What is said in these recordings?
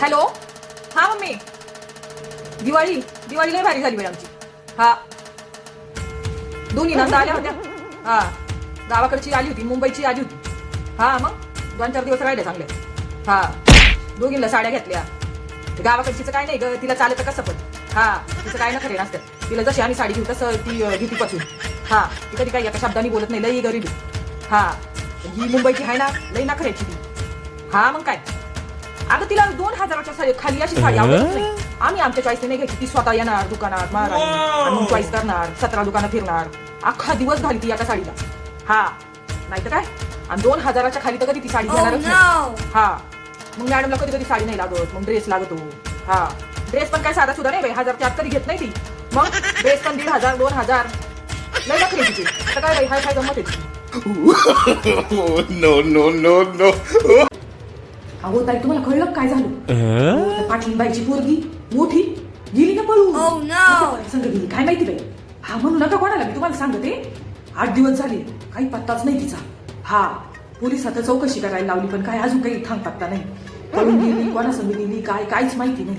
Hello? हा mummy. Diwali Diwali लय भारी झाली बाई आमची. हा. दोन्ही नंदा आल्या होत्या. हा. गावाकडची आली होती मुंबईची आली होती. हा मग? दोन चार दिवस राहिले चांगले. हा. दोघींना साड्या घेतल्या. गावाकडचीचं काय नाही ग तिला चालत कसं पण. हा. तिचं काय ना खरे नसतं तिला जशी आम्ही साडी घेऊ तसं ती घेती पचून हा. ती कधी काही एका शब्दाने बोलत नाही लई गरीब. हा. ही मुंबईची आहे ना लई ना खऱ्याची ती हा मग काय? अगं तिला दोन हजाराच्या साडी खाली अशी साडी आवडत नाही. आम्ही आमच्या चॉईसने नाही घ्यायची ती स्वतः येणार दुकानात मग चॉईस करणार. सतरा दुकानं फिरणार. अख्खा दिवस घाली ती एका साडीला. हा. नाही तर काय? आणि दोन हजाराच्या खाली तर कधी ती साडी घेणारच नाही. हा. मग मॅडमला कधी कधी साडी नाही लागत. मग ड्रेस लागतो. हा. ड्रेस पण काय साधा सुद्धा नाही बाई. हजारच्या आत कधी घेत नाही ती. मग ड्रेस पण दीड हजार दोन हजार. लय नखरे तिची. आता काय बाई हाय काय गंमत oh no no no no. अहो ताई तुम्हाला कळलं काय झालं? पाटील बाईची पोरगी मोठी गेली का पळून? Oh, संग गेली काय माहिती बाई? हा म्हणू नका कोणाला मी तुम्हाला सांगते. आठ दिवस झाले काही पत्ताच नाही तिचा. हा पोलीस आता चौकशी करायला लावली पण काय अजून काही थांब पत्ता नाही. पळून गेली कोणासंग गेली काय काहीच माहिती नाही.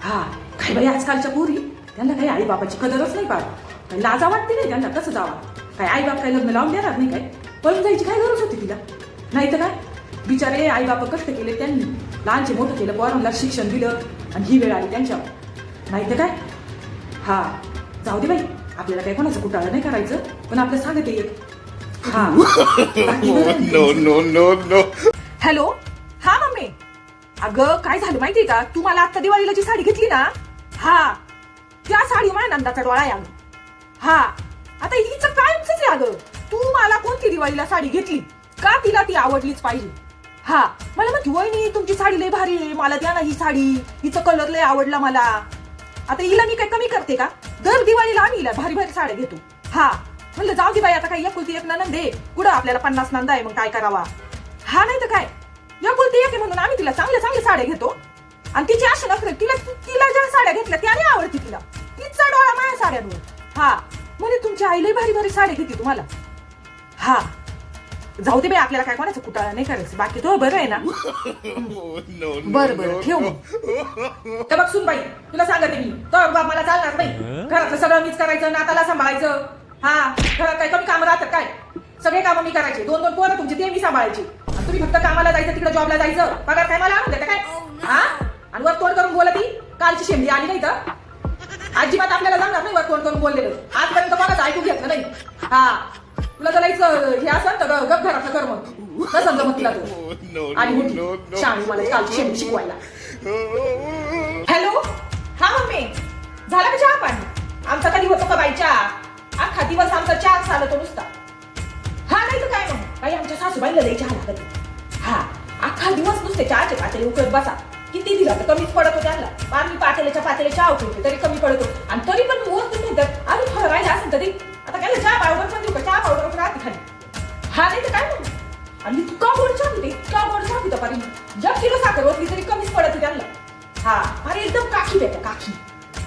हा काय बाई आजकालच्या पोरी? त्यांना काही आई बाबाची कदरच नाही पाड काही लाजा वाटते नाही त्यांना कसं जावा? काय आई बाप काय लग्न लावून देणार नाही काय? पळून जायची काय गरज होती तिला? नाही तर काय? बिचारे आई बाप कष्ट केले त्यांनी लहानचे मोठं केलं पोरांना शिक्षण दिलं आणि ही वेळ आली त्यांच्यावर. नाही तर काय? हा जाऊ दे बाई. आपल्याला काय कोणाचं कुटाळा नाही करायचं पण आपलं सांगते एक. हा. हॅलो? हा मम्मी. अगं काय झालं माहितीये का? तू मला आता दिवाळीला जी साडी घेतली ना? हा. त्या साडी माझ्या नंदाचा डोळा आहे अगं. हा. आता हिचं कायमच आहे अगं. तू मला कोणती दिवाळीला साडी घेतली? का तिला ती आवडलीच पाहिजे? हा मला म्हणते वहिनी तुमची साडी लय भारी आहे मला द्या ना ही साडी. हिचा कलर लय आवडला मला. आता हिला मी काय कमी करते का? दर दिवाळीला आम्ही हिला भारी भारी साड्या घेतो. हा म्हणलं जाऊ दे बाई आता काय एकुलती एक नंद आहे. कुठं आपल्याला पन्नास नंदा आहे मग काय करावा? हा नाही तर काय? एकुलती एक आहे म्हणून आम्ही तिला चांगल्या चांगल्या साड्या घेतो. आणि तिची अशी नखरे तिला तिला ज्या साड्या घेतल्या त्याने आवडते तिला. तिचा डोळा माझ्या साड्यांवर. हा म्हणे तुमची आई लय भारी भारी साड्या घेते तुम्हाला. हा. जाऊ दे बाई आपल्याला काय कोणाचं कुटाळा नाही करायचं. बाकी तो बरं आहे ना. Oh बर बर ठेव मग. तर बघ सुन बाई तुला सांगते मी. तर बाप मला चालणार नाही. घरातलं सगळं मीच करायचं नाताला सांभाळायचं. हा घरात काय कमी कामं राहतात काय? सगळे कामं मी करायचे. दोन दोन पोरं तुमची ते मी सांभाळायची. आणि तुम्ही फक्त कामाला जायचं तिकडे जॉबला जायचं. पगार काय मला आणून देता काय? हा? आणि वर तोंड करून बोलती? कालची शेंडी आली नाही तर? अजिबात आपल्याला जमणार नाही वर तोंड करून बोललेलं. आजपर्यंत कोणाचं ऐकून घेतलं नाही. हा. तुला तर लाईचं हे असं तर गप घरातलं कर मग. कसं जमत तुला Oh, तू no, आणि मोठी. शाळी मला शेंडी शिकवायला. Oh, hello? हा मम्मी. झाला का चहा पाणी? आमचा कधी होतो का बाई चहा? अख्खा दिवस आमचा चहा चालतो नुसता. हा नाही तर काय मग? बाई आमच्या सासूबाईला लई चहा लागत हा अख्खा दिवस नुसते चहाचे पातेले उकळत बसा. किती दिला तर कमीच पडत होते त्यांना मी पातेल्याच्या पातेले चहा उकळते तरी कमी पडतो आणि तरी पण मोर तुम्ही म्हणतात अजून थोडं राहिलं असेल तरी आता चहा पावडर पण देऊ का? चहा पावडर राहते खाली. हा नाही तर काय मग? आणि इतका गोड चहा होते इतका गोड चहा होता पारी. जग किलो साखर होती तरी कमीच पडत त्यांना. हा अरे एकदम काकी देते काकी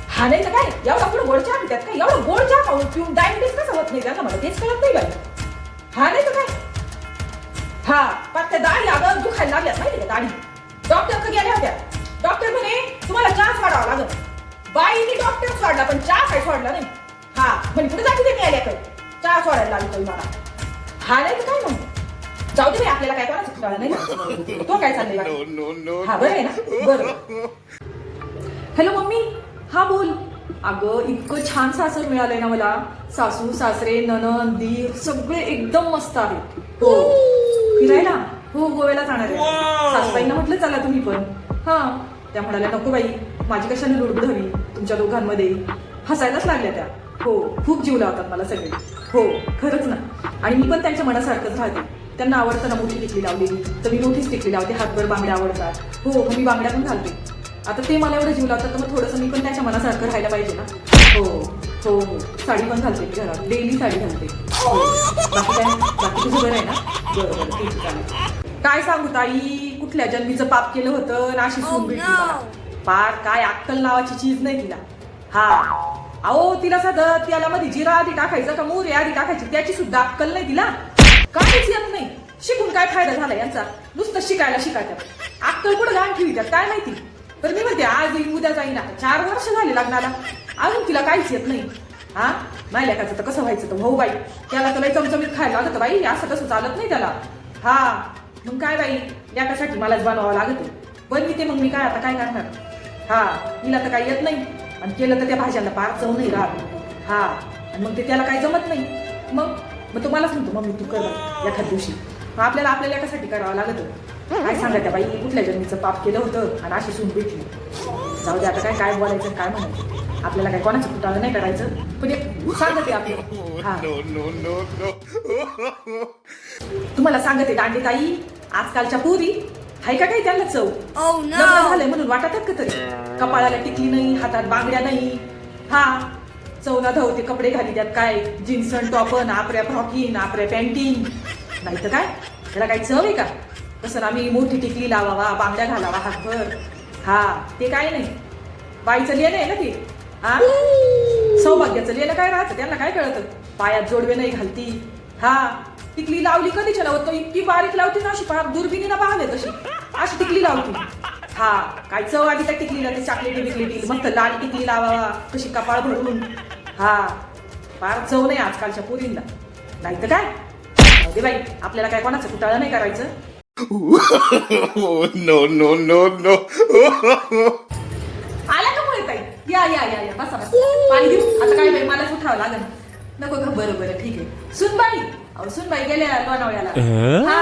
हा नाही तर काय? एवढा पुढे गोड चहा पितात काय? एवढा गोड चहा पाहून पिऊन डायबिटीस कसं होत नाही त्यांना? मला तेच कळत नाही बाई. हा नाही तर काय? हा पण त्या दाढी अगं दुखायला लागल्यात माहिती का दाढी? डॉक्टर गेल्या होत्या. डॉक्टर म्हणे तुम्हाला चहा सोडावा लागत बाईनी डॉक्टर सोडला पण चहा काय सोडला नाही. म्हणे कुठे जाते ते आल्याकडे. चहा सोडायला लागली मला. हा नाही तर काय मग? जाऊ दे बाई, आपल्याला काय करायचं? कळलं नाही. तो काय चाललंय बाई? हा बरं आहे ना? बरं. Hello mummy. हा बोल. अगं इतकं छान सासर मिळालंय ना मला. सासू सासरे ननन दीर सगळे एकदम मस्त आहेत. हो. फिरायला? हो गोव्याला जाणार आहे. सासूबाईंना म्हटलं चला तुम्ही पण. हा. त्या म्हणाल्या नको बाई. माझी कशाने लुडबुड हवी? तुमच्या दोघांमध्ये. हसायलाच लागल्या त्या. हो खूप जीव लावतात मला सगळे. हो खरंच ना. आणि मी पण त्यांच्या मनासारखंच राहते. त्यांना आवडतं ना मोठी टिकली लावलेली तर मी मोठीच टिकली लावते हातभर बांगड्या आवडतात. हो मग मी बांगड्या पण घालते. आता ते मला एवढं जीव लावतात तर मग थोडंसं मी पण त्यांच्या मनासारखं राहायला पाहिजे ना. हो हो हो. साडी पण घालते मी घरात. डेली साडी घालते. हो. बाकी काय? बाकी तुझं बरं आहे ना? बरं बरं. ठीक आहे चालेल. काय सांगू ताई? कुठल्या जन्मीचं पाप केलं होतं? नाशी सून Oh, भेटली. मला पार काय अक्कल नावाची चीज नाही तिला. हा. अहो तिला साधं त्याला मध्ये जिरा आधी टाकायचं का मोहरी आधी टाकायची त्याची सुद्धा अक्कल नाही तिला. काहीच येत नाही. शिकून काय फायदा झाला यांचा? नुसतं शिकायला शिकायचं. अक्कल कुठं लहान ठेवी त्यात काय माहिती? तर मी म्हणते आज येईन उद्या जाईन. आता चार वर्ष झाले लग्नाला. अजून तिला काहीच येत नाही. हा? नाही लेखाचं तर कसं व्हायचं तर भाऊ बाई त्याला तर लय चमचमीत खायला लागत बाई असं तसं चालत नाही त्याला. हा? मग काय बाई लेकासाठी मलाच बनवावं लागत. बनविते मग मी काय आता काय करणार? हा? तिला तर काही येत नाही. आणि केलं तर त्या भाज्यांना पार चव नाही राहत. हा आणि मग ते त्याला काही जमत नाही. मग मग तुम्हालाच म्हणतो मम्मी तू कर एखाद दिवशी. मग आपल्याला आपल्या लेखासाठी करावं लागत काय सांगा त्या बाई? कुठल्या जन्मीचं पाप केलं होतं? आणि अशी सून भेटली. जाऊ दे आता काय काय बोलायचं काय म्हणायचं? आपल्याला काय कोणाचं कुटाळं नाही करायचं? पण एक सांगते आपलं. हा. तुम्हाला सांगते दांडे ताई आजकालच्या पुरी हाय का काही त्यांना चव? Oh! झालंय म्हणून वाटत का तरी? कपाळाला टिकली नाही हातात बांगड्या नाही. हा चौदा धावते कपडे घाली त्यात काय? जीन्स टॉपन आपऱ्या फ्रॉकिन आपऱ्या पॅन्टीन. नाही तर काय? त्याला काही चव आहे का? तसं आम्ही मोठी टिकली लावावा बांगड्या घालावा हातभर. हा ते काय नाही. बाईचं लिहिलं आहे ना ते. हा? सौभाग्याचं लिहिलं काय राहतं? त्यांना काय कळतं? पायात जोडवे नाही घालती. हा टिकली लावली कधीच लावत? इतकी बारीक लावती ना अशी फार दुर्बिणीला पाहावे तशी. अशी टिकली लावती. हा काय चव आली त्या टिकलीला ते चॉकलेटी बिकलेटी मस्त लाल टिकली लावावा तशी कपाळ भरून. हा फार चव नाही आजकालच्या पोरींना. नाही तर काय दे बाई आपल्याला काय कोणाचं कुटाळं नाही करायचं? No, no, no, no. आला का मुळे ताई? या या या या बसा बसा. पाणी देऊ? आता काय बाई मलाच उठावं लागेल. नको ग बरं बरं ठीक आहे. सुनबाई अहो सुनबाई गेल्या लोणावळ्याला. हा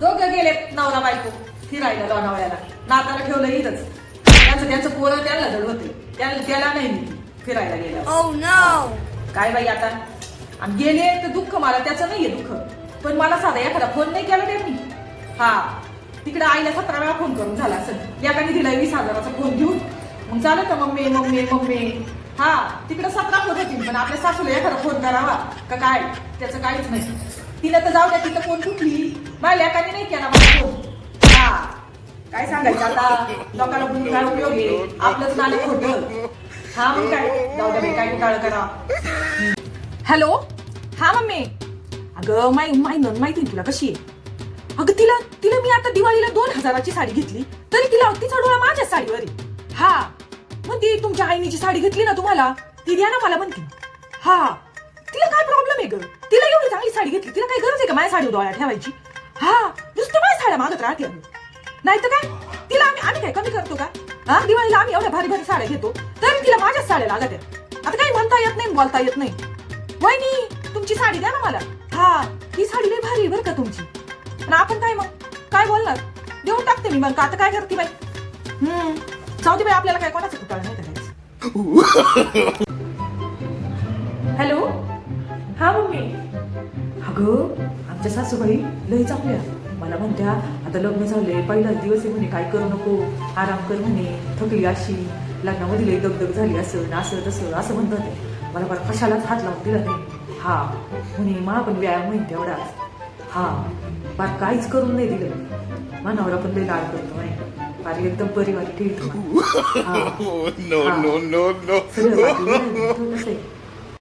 दोघं गेले नवरा बायको फिरायला लोणावळ्याला. नाताला ठेवलं इथंच. त्यांचं त्यांचं पोरं जड होते. त्याला त्याला नाही फिरायला गेल्या Oh no! काय बाई आता? आणि गेले तर दुःख मला त्याचं नाहीये दुःख. पण मला साधा एखादा फोन नाही केला त्यांनी. हा. तिकडे आईला सतरा वेळा फोन करून झाला असेल. एकाने दिला वीस हजाराचा फोन घेऊन. मग चालत मम्मी मम्मी मम्मी. हा तिकडे सतरा फोन होती पण आपल्या सासूला एखादा फोन करावा. का काय? त्याचं काहीच नाही. तिला तर जाऊ द्या तिथं फोन कुठली? माझ्या एकाने नाही केला मला फोन काय सांगायचं आता? लोकांना बोलून काय उपयोग आहे. आपलंच नाणे खोटं. हा मग काय? जाऊ दे बाई, काय कुठाळं करा. हॅलो? हा मम्मी. अगं माय माय नन माहिती तुला कशी आहे? अगं तिला तिला मी आता दिवाळीला दोन हजाराची साडी घेतली तरी तिला तिचा डोळा माझ्या साडीवर आहे. हा. मग ती तुमच्या आईने जी साडी घेतली ना तुम्हाला? ती द्या ना मला म्हणते. हा. तिला काय प्रॉब्लेम आहे ग? तिला एवढी चांगली साडी घेतली तिला काय गरज आहे का माझ्या साडी डोळ्या ठेवायची? हा. नुसतं माझ्या साड्या मागत राहते अगं. नाही तर काय? तिला आम्ही आम्ही काय कमी करतो का? हा? दिवाळीला आम्ही एवढ्या भारी भारी साड्या घेतो तरी तिला माझ्याच साड्या लागत आहेत. आता काही म्हणता येत नाही बोलता येत नाही. वहिनी तुमची साडी द्या ना मला. हा ही साडी लई भारी बरं का तुमची. आणि आपण काय मग? काय बोलणार? देऊन टाकते मी मग. का आता काय करते बाई? हम्म. जाऊ दे बाई आपल्याला काय कोणाचं कुटाळं नाही करायचं. हॅलो? हा मम्मी. अगं आमच्या सासूबाई लई चांगल्या मला म्हणत्या आता लग्न झाले पहिलाच दिवस आहे म्हणे काय करू नको आराम कर म्हणे थकली अशी लग्नामध्ये लई दगदग झाली असं ना असं तसं असं म्हणतात. ते मला बरं कशालाच हात लावून दिला नाही. हा म्हणे मा पण व्यायाम होईल तेवढाच. हा बार काहीच करून नाही दिलं मानावरा पण लई लाड करतो नाही फार एकदम ठेवतो बरं आहे. तो कसं आहे?